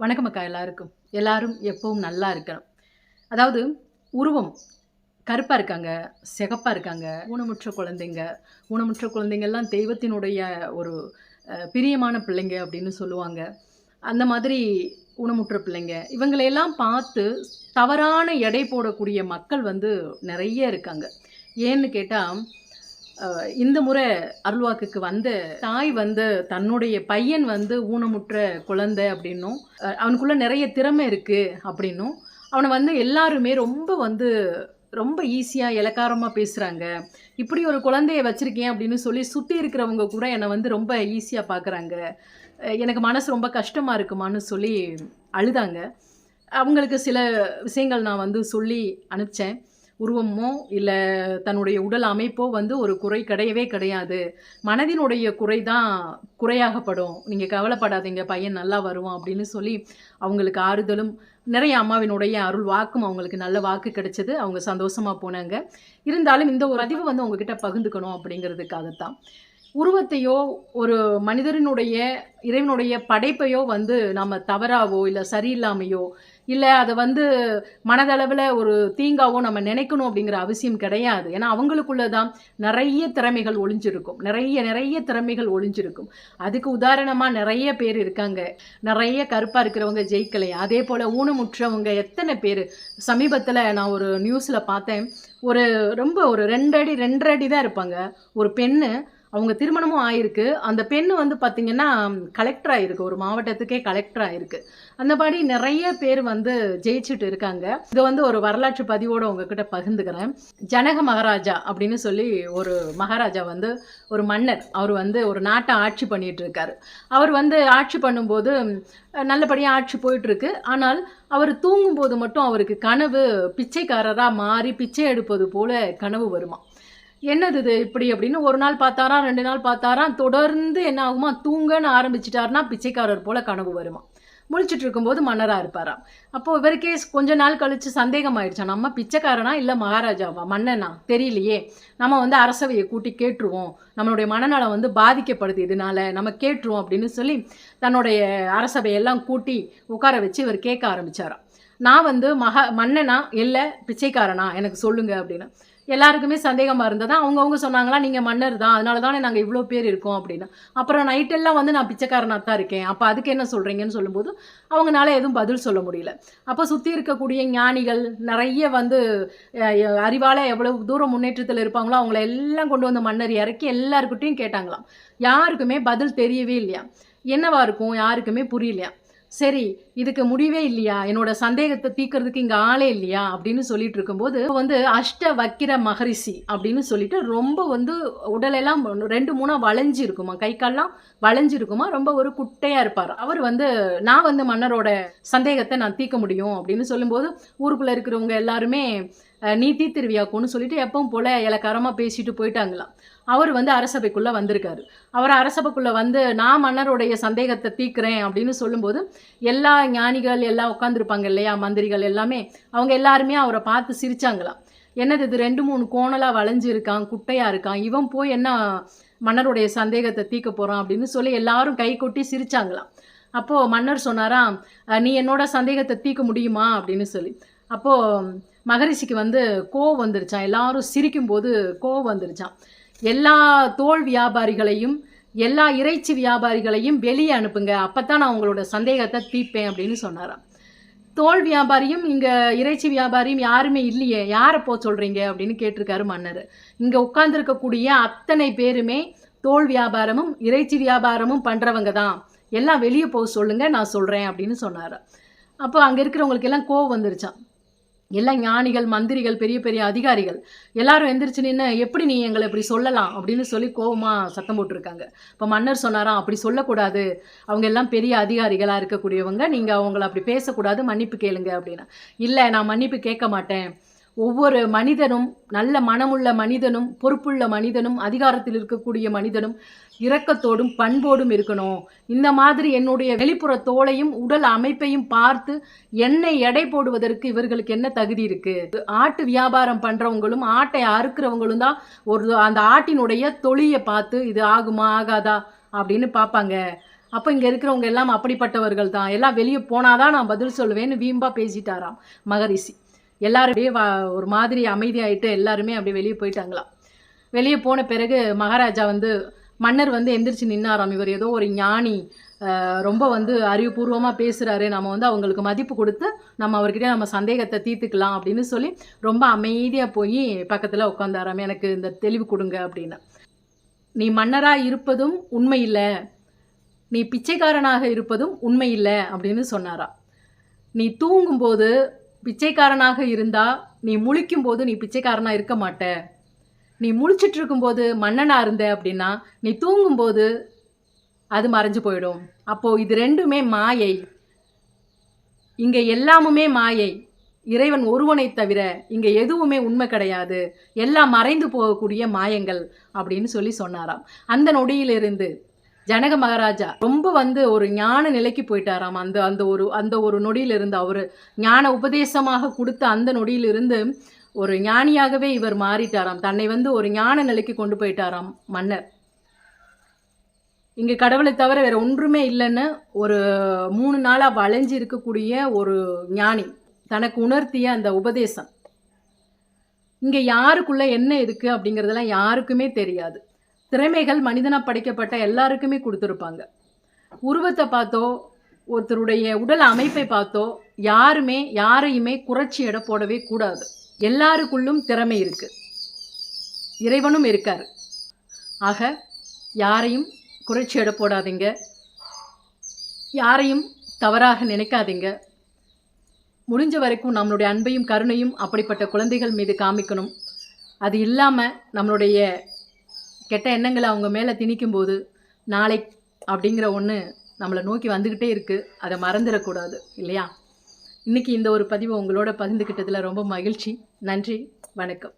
வணக்கம் அக்கா எல்லாருக்கும். எல்லாரும் எப்பவும் நல்லா இருக்கணும். அதாவது உருவம் கருப்பாக இருக்காங்க சிகப்பாக இருக்காங்க ஊனமுற்ற குழந்தைங்க ஊனமுற்ற குழந்தைங்கள்லாம் தெய்வத்தினுடைய ஒரு பிரியமான பிள்ளைங்க அப்படின்னு சொல்லுவாங்க. அந்த மாதிரி ஊனமுற்ற பிள்ளைங்க. இவங்களையெல்லாம் பார்த்து தவறான எடை போடக்கூடிய மக்கள் வந்து நிறைய இருக்காங்க. ஏன்னு கேட்டால் இந்த முறை அருள்வாக்குக்கு வந்த தாய் வந்து தன்னுடைய பையன் வந்து ஊனமுற்ற குழந்தை அப்படின்னும் அவனுக்குள்ளே அவனுக்குள்ள நிறைய திறமை இருக்குது அப்படின்னும் அவனை வந்து எல்லாருமே ரொம்ப வந்து ரொம்ப ஈஸியாக இலக்காரமாக பேசுகிறாங்க இப்படி ஒரு குழந்தைய வச்சுருக்கேன் அப்படின்னு சொல்லி சுற்றி இருக்கிறவங்க கூட என்னை வந்து ரொம்ப ஈஸியாக பார்க்குறாங்க எனக்கு மனசு ரொம்ப கஷ்டமாக இருக்குமான்னு சொல்லி அழுதாங்க. அவங்களுக்கு சில விஷயங்கள் நான் வந்து சொல்லி அனுப்பிச்சேன். உருவமோ இல்லை தன்னுடைய உடல் அமைப்போ வந்து ஒரு குறை கிடையவே கிடையாது. மனதினுடைய குறை தான் குறையாகப்படும். நீங்கள் கவலைப்படாதீங்க பையன் நல்லா வருவான் அப்படின்னு சொல்லி அவங்களுக்கு ஆறுதலும் நிறைய அம்மாவினுடைய அருள் வாக்கும் அவங்களுக்கு நல்ல வாக்கு கிடைச்சது. அவங்க சந்தோஷமாக போனாங்க. இருந்தாலும் இந்த ஒரு பதிவு வந்து உங்ககிட்ட பகிர்ந்துக்கணும் அப்படிங்கிறதுக்காகத்தான். உருவத்தையோ ஒரு மனிதரினுடைய இறைவனுடைய படைப்பையோ வந்து நம்ம தவறாவோ இல்லை சரியில்லாமையோ இல்லை அதை வந்து மனதளவில் ஒரு தீங்காவோ நம்ம நினைக்கணும் அப்படிங்கிற அவசியம் கிடையாது. ஏன்னா அவங்களுக்குள்ள தான் நிறைய திறமைகள் ஒளிஞ்சிருக்கும். நிறைய நிறைய திறமைகள் ஒளிஞ்சிருக்கும். அதுக்கு உதாரணமாக நிறைய பேர் இருக்காங்க. நிறைய கருப்பாக இருக்கிறவங்க ஜெயிக்கலை. அதே போல் ஊனமுற்றவங்க எத்தனை பேர்? சமீபத்தில் நான் ஒரு நியூஸில் பார்த்தேன். ஒரு ரொம்ப ஒரு ரெண்டு அடி ரெண்டரை அடி தான் இருப்பாங்க. ஒரு பெண்ணு அவங்க திருமணமும் ஆயிருக்கு. அந்த பெண் வந்து பார்த்திங்கன்னா கலெக்டர் ஆயிருக்கு. ஒரு மாவட்டத்துக்கே கலெக்டர் ஆயிருக்கு. அந்த மாதிரி நிறைய பேர் வந்து ஜெயிச்சுட்டு இருக்காங்க. இதை வந்து ஒரு வரலாற்று பதிவோடு உங்ககிட்ட பகிர்ந்துக்கிறேன். ஜனக மகாராஜா அப்படின்னு சொல்லி ஒரு மகாராஜா வந்து ஒரு மன்னர். அவர் வந்து ஒரு நாட்டை ஆட்சி பண்ணிட்டு இருக்காரு. அவர் வந்து ஆட்சி பண்ணும்போது நல்லபடியாக ஆட்சி போயிட்டுருக்கு ஆனால் அவர் தூங்கும்போது மட்டும் அவருக்கு கனவு பிச்சைக்காரராக மாறி பிச்சை எடுப்பது போல கனவு வருமா? என்னது இது இப்படி அப்படின்னு ஒரு நாள் பார்த்தாராம் ரெண்டு நாள் பார்த்தாராம். தொடர்ந்து என்ன ஆகுமா? தூங்கன்னு ஆரம்பிச்சிட்டாருன்னா பிச்சைக்காரர் போல கனவு வருமா? முழிச்சிட்டு இருக்கும்போது மன்னராக இருப்பாராம். அப்போ இவருக்கே கொஞ்ச நாள் கழிச்சு சந்தேகம் ஆயிடுச்சா நம்ம பிச்சைக்காரனா இல்லை மகாராஜாவா? மன்னனா? தெரியலையே. நம்ம வந்து அரசவையை கூட்டி கேட்டுருவோம். நம்மளுடைய மனநலம் வந்து பாதிக்கப்படுது இதனால. நம்ம கேட்டுருவோம் அப்படின்னு சொல்லி தன்னுடைய அரசவையெல்லாம் கூட்டி உட்கார வச்சு இவர் கேட்க ஆரம்பித்தாராம் நான் வந்து மகா மன்னனா இல்லை பிச்சைக்காரனா? எனக்கு சொல்லுங்க அப்படின்னு. எல்லாருக்குமே சந்தேகமாக இருந்தது. அவங்கவுங்க சொன்னாங்களா நீங்கள் மன்னர் தான் அதனால தானே நாங்கள் இவ்வளோ பேர் இருக்கோம் அப்படின்னு. அப்புறம் நைட்டெல்லாம் வந்து நான் பிச்சைக்காரனாக தான் இருக்கேன். அப்போ அதுக்கு என்ன சொல்கிறீங்கன்னு சொல்லும்போது அவங்களால எதுவும் பதில் சொல்ல முடியல. அப்போ சுற்றி இருக்கக்கூடிய ஞானிகள் நிறைய வந்து அறிவால் எவ்வளவு தூரம் முன்னேற்றத்தில் இருப்பாங்களோ அவங்கள எல்லாம் கொண்டு வந்து மன்னர் இறக்கி எல்லாருக்கிட்டையும் கேட்டாங்களாம். யாருக்குமே பதில் தெரியவே இல்லையா? என்னவா இருக்கும்? யாருக்குமே புரியலையா? சரி இதுக்கு முடிவே இல்லையா? என்னோட சந்தேகத்தை தீக்கிறதுக்கு இங்கே ஆளே இல்லையா? அப்படின்னு சொல்லிட்டு இருக்கும்போது வந்து அஷ்ட வக்கிர மகரிஷி அப்படின்னு சொல்லிட்டு ரொம்ப வந்து உடலெல்லாம் ரெண்டு மூணாக வளைஞ்சு இருக்குமா? கை கால்லாம் வளைஞ்சு இருக்குமா? ரொம்ப ஒரு குட்டையாக இருப்பார். அவர் வந்து நான் வந்து மன்னரோட சந்தேகத்தை நான் தீர்க்க முடியும் அப்படின்னு சொல்லும்போது ஊருக்குள்ளே இருக்கிறவங்க எல்லாருமே நீ தீர்த்திருவியாக்கும்னு சொல்லிட்டு எப்பவும் போல இலக்காரமாக பேசிட்டு போயிட்டாங்களாம். அவர் வந்து அரசபைக்குள்ளே வந்திருக்காரு. அவர் அரசபைக்குள்ளே வந்து நான் மன்னருடைய சந்தேகத்தை தீர்க்கிறேன் அப்படின்னு சொல்லும்போது எல்லா ஞானிகள் எல்லாம் உட்காந்துருப்பாங்க இல்லையா மந்திரிகள் எல்லாமே அவங்க எல்லாருமே அவரை பார்த்து சிரிச்சாங்களாம். என்னது இது ரெண்டு மூணு கோணலாக வளைஞ்சு இருக்கான் குட்டையாக இருக்கான் இவன் போய் என்ன மன்னருடைய சந்தேகத்தை தீர்க்க போகிறான் அப்படின்னு சொல்லி எல்லாரும் கை கொட்டி சிரிச்சாங்களாம். அப்போது மன்னர் சொன்னாராம் நீ என்னோட சந்தேகத்தை தீர்க்க முடியுமா? அப்படின்னு சொல்லி. அப்போது மகரிஷிக்கு வந்து கோவம் வந்துருச்சான் எல்லாரும் சிரிக்கும்போது கோவம் வந்துருச்சான் எல்லா தோல் வியாபாரிகளையும் எல்லா இறைச்சி வியாபாரிகளையும் வெளியே அனுப்புங்க. அப்போ தான் நான் உங்களோட சந்தேகத்தை தீர்ப்பேன் அப்படின்னு சொன்னாராம். தோல் வியாபாரியும் இங்கே இறைச்சி வியாபாரியும் யாருமே இல்லையே. யாரை போ சொல்கிறீங்க அப்படின்னு கேட்டிருக்காரு மன்னர். இங்கே உட்கார்ந்துருக்கக்கூடிய அத்தனை பேருமே தோல் வியாபாரமும் இறைச்சி வியாபாரமும் பண்ணுறவங்க தான். எல்லாம் வெளியே போக சொல்லுங்கள் நான் சொல்கிறேன் அப்படின்னு சொன்னார் அப்போ அங்கே இருக்கிறவங்களுக்கு எல்லாம் கோவம் வந்துருச்சான் எல்லாம் ஞானிகள் மந்திரிகள் பெரிய பெரிய அதிகாரிகள் எல்லாரும் எந்திரிச்சு நின்று எப்படி நீ எங்களை இப்படி சொல்லலாம்? அப்படின்னு சொல்லி கோபமாக சத்தம் போட்டிருக்காங்க. இப்போ மன்னர் சொன்னாராம் அப்படி சொல்லக்கூடாது. அவங்க எல்லாம் பெரிய அதிகாரிகளாக இருக்கக்கூடியவங்க. நீங்கள் அவங்கள அப்படி பேசக்கூடாது. மன்னிப்பு கேளுங்க அப்படின்னு. இல்லை நான் மன்னிப்பு கேட்க மாட்டேன். ஒவ்வொரு மனிதனும் நல்ல மனமுள்ள மனிதனும் பொறுப்புள்ள மனிதனும் அதிகாரத்தில் இருக்கக்கூடிய மனிதனும் இரக்கத்தோடும் பண்போடும் இருக்கணும். இந்த மாதிரி என்னுடைய வெளிப்புற தோலையும் உடல் அமைப்பையும் பார்த்து என்னை எடை போடுவதற்கு இவர்களுக்கு என்ன தகுதி இருக்கு? ஆட்டு வியாபாரம் பண்றவங்களும் ஆட்டை அறுக்கிறவங்களும் தான் ஒரு அந்த ஆட்டினுடைய தொழியை பார்த்து இது ஆகுமா ஆகாதா அப்படின்னு பார்ப்பாங்க. அப்போ இங்கே இருக்கிறவங்க எல்லாம் அப்படிப்பட்டவர்கள் தான். எல்லாம் வெளியே போனாதான் நான் பதில் சொல்லுவேன்னு வீம்பா பேசிட்டாராம் மகரிஷி. எல்லாரும் அப்படியே வா- ஒரு மாதிரி அமைதியாயிட்டு எல்லாருமே அப்படியே வெளியே போயிட்டாங்களாம் வெளியே போன பிறகு மகாராஜா வந்து மன்னர் வந்து எந்திரிச்சு நின்னாராம். இவர் ஏதோ ஒரு ஞானி ரொம்ப வந்து அறிவுபூர்வமாக பேசுகிறாரு நம்ம வந்து அவங்களுக்கு மதிப்பு கொடுத்து நம்ம அவர்கிட்ட நம்ம சந்தேகத்தை தீர்த்துக்கலாம் அப்படின்னு சொல்லி ரொம்ப அமைதியாக போய் பக்கத்தில் உட்காந்தாராம் எனக்கு இந்த தெளிவு கொடுங்க அப்படின்னு. நீ மன்னராக இருப்பதும் உண்மை இல்லை. நீ பிச்சைக்காரனாக இருப்பதும் உண்மை இல்லை அப்படின்னு சொன்னாரா நீ தூங்கும்போது பிச்சைக்காரனாக இருந்தா நீ முழிக்கும் போது நீ பிச்சைக்காரனாக இருக்க மாட்ட. நீ முழிச்சிட்டு இருக்கும்போது மன்னனாக இருந்த அப்படின்னா நீ தூங்கும்போது அது மறைஞ்சு போயிடும். அப்போது இது ரெண்டுமே மாயை. இங்கே எல்லாமுமே மாயை. இறைவன் ஒருவனை தவிர இங்கே எதுவுமே உண்மை கிடையாது. எல்லாம் மறைந்து போகக்கூடிய மாயங்கள் அப்படின்னு சொல்லி சொன்னாராம். அந்த நொடியிலிருந்து ஜனக மகாராஜா ரொம்ப வந்து ஒரு ஞான நிலைக்கு போயிட்டாராம். அந்த அந்த ஒரு அந்த ஒரு நொடியிலிருந்து அவர் ஞான உபதேசமாக கொடுத்த அந்த நொடியிலிருந்து ஒரு ஞானியாகவே இவர் மாறிட்டாராம். தன்னை வந்து ஒரு ஞான நிலைக்கு கொண்டு போயிட்டாராம் மன்னர். இங்கே கடவுளை தவிர வேற ஒன்றுமே இல்லைன்னு ஒரு மூணு நாளாக வளைஞ்சு இருக்கக்கூடிய ஒரு ஞானி தனக்கு உணர்த்திய அந்த உபதேசம். இங்கே யாருக்குள்ள என்ன இருக்குது அப்படிங்கிறதெல்லாம் யாருக்குமே தெரியாது. திறமைகள் மனிதனாக படைக்கப்பட்ட எல்லாருக்குமே கொடுத்துருப்பாங்க. உருவத்தை பார்த்தோ ஒருத்தருடைய உடல் அமைப்பை பார்த்தோ யாருமே யாரையுமே குறைச்சி எடை போடவே கூடாது. எல்லாருக்குள்ளும் திறமை இருக்குது இறைவனும் இருக்கார். ஆக யாரையும் குறைச்சி எடை போடாதீங்க. யாரையும் தவறாக நினைக்காதீங்க. முடிஞ்ச வரைக்கும் நம்மளுடைய அன்பையும் கருணையும் அப்படிப்பட்ட குழந்தைகள் மீது காமிக்கணும். அது இல்லாமல் நம்மளுடைய கெட்ட எண்ணங்களை அவங்க மேலே திணிக்கும்போது நாளை அப்படிங்கிற ஒன்று நம்மளை நோக்கி வந்துக்கிட்டே இருக்குது அதை மறந்துடக்கூடாது இல்லையா? இன்றைக்கி இந்த ஒரு பதிவு உங்களோட பகிர்ந்துக்கிட்டதில் ரொம்ப மகிழ்ச்சி. நன்றி வணக்கம்.